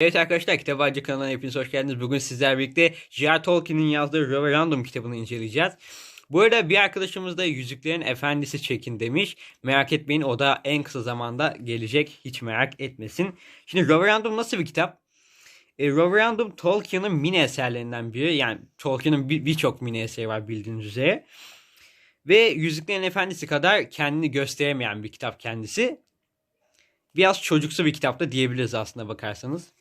Evet arkadaşlar Kitabacı kanalına hepiniz hoş geldiniz. Bugün sizlerle birlikte J.R. Tolkien'in yazdığı Referendum kitabını inceleyeceğiz. Bu arada bir arkadaşımız da Yüzüklerin Efendisi çekin demiş. Merak etmeyin o da en kısa zamanda gelecek. Hiç merak etmesin. Şimdi Referendum nasıl bir kitap? E, Referendum Tolkien'in mini eserlerinden biri. Yani Tolkien'in bir- birçok mini eseri var bildiğiniz üzere. Ve Yüzüklerin Efendisi kadar kendini gösteremeyen bir kitap kendisi. Biraz çocuksu bir kitap da diyebiliriz aslında bakarsanız.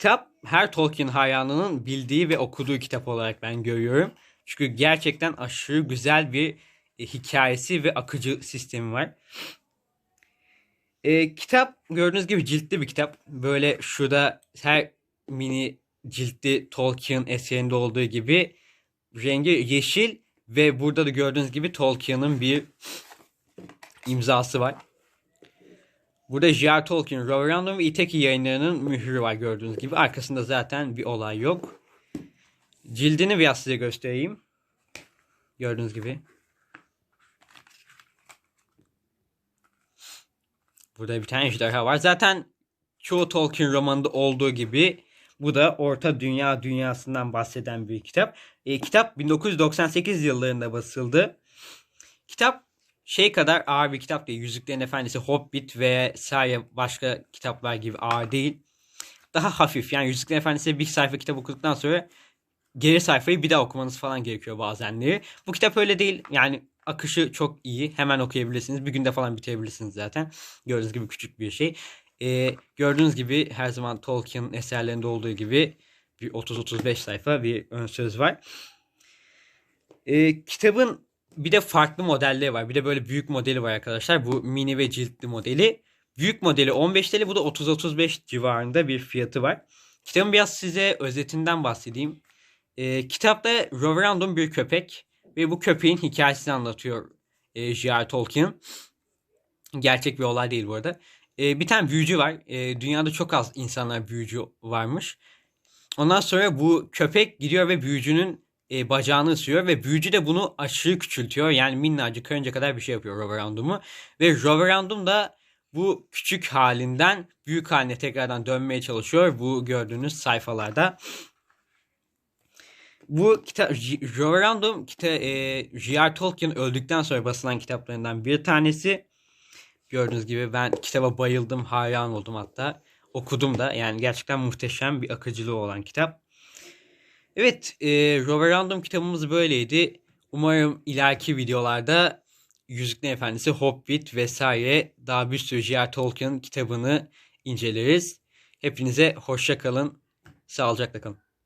Kitap her Tolkien hayranının bildiği ve okuduğu kitap olarak ben görüyorum. Çünkü gerçekten aşırı güzel bir e, hikayesi ve akıcı sistemi var. E, kitap gördüğünüz gibi ciltli bir kitap. Böyle şurada her mini ciltli Tolkien eserinde olduğu gibi rengi yeşil ve burada da gördüğünüz gibi Tolkien'in bir imzası var. Burada J.R. Tolkien, Referendum ve İteki yayınlarının mührü var gördüğünüz gibi. Arkasında zaten bir olay yok. Cildini biraz size göstereyim. Gördüğünüz gibi. Burada bir tane ejderha var. Zaten çoğu Tolkien romanında olduğu gibi bu da Orta Dünya dünyasından bahseden bir kitap. E, kitap 1998 yıllarında basıldı. Kitap şey kadar ağır bir kitap değil. Yüzüklerin Efendisi, Hobbit ve saire başka kitaplar gibi ağır değil. Daha hafif. Yani Yüzüklerin Efendisi bir sayfa kitap okuduktan sonra geri sayfayı bir daha okumanız falan gerekiyor bazenleri. Bu kitap öyle değil. Yani akışı çok iyi. Hemen okuyabilirsiniz. Bir günde falan bitirebilirsiniz zaten. Gördüğünüz gibi küçük bir şey. Ee, gördüğünüz gibi her zaman Tolkien eserlerinde olduğu gibi bir 30-35 sayfa bir ön söz var. Ee, kitabın bir de farklı modelleri var. Bir de böyle büyük modeli var arkadaşlar. Bu mini ve ciltli modeli. Büyük modeli 15 TL. Bu da 30-35 civarında bir fiyatı var. Kitabın biraz size özetinden bahsedeyim. Ee, kitapta Reverendum bir köpek. Ve bu köpeğin hikayesini anlatıyor e, J.R. Tolkien. Gerçek bir olay değil bu arada. Ee, bir tane büyücü var. Ee, dünyada çok az insanlar büyücü varmış. Ondan sonra bu köpek gidiyor ve büyücünün e, bacağını ısırıyor ve büyücü de bunu aşırı küçültüyor. Yani minnacık karınca kadar bir şey yapıyor Roverandum'u. Ve Roverandum da bu küçük halinden büyük haline tekrardan dönmeye çalışıyor. Bu gördüğünüz sayfalarda. Bu kitap Roverandum kita, e, J.R. Tolkien öldükten sonra basılan kitaplarından bir tanesi. Gördüğünüz gibi ben kitaba bayıldım, hayran oldum hatta. Okudum da yani gerçekten muhteşem bir akıcılığı olan kitap. Evet, e, Roverandum kitabımız böyleydi. Umarım ileriki videolarda Yüzüklerin Efendisi, Hobbit vesaire daha bir sürü J.R. Tolkien kitabını inceleriz. Hepinize hoşça kalın, sağlıcakla kalın.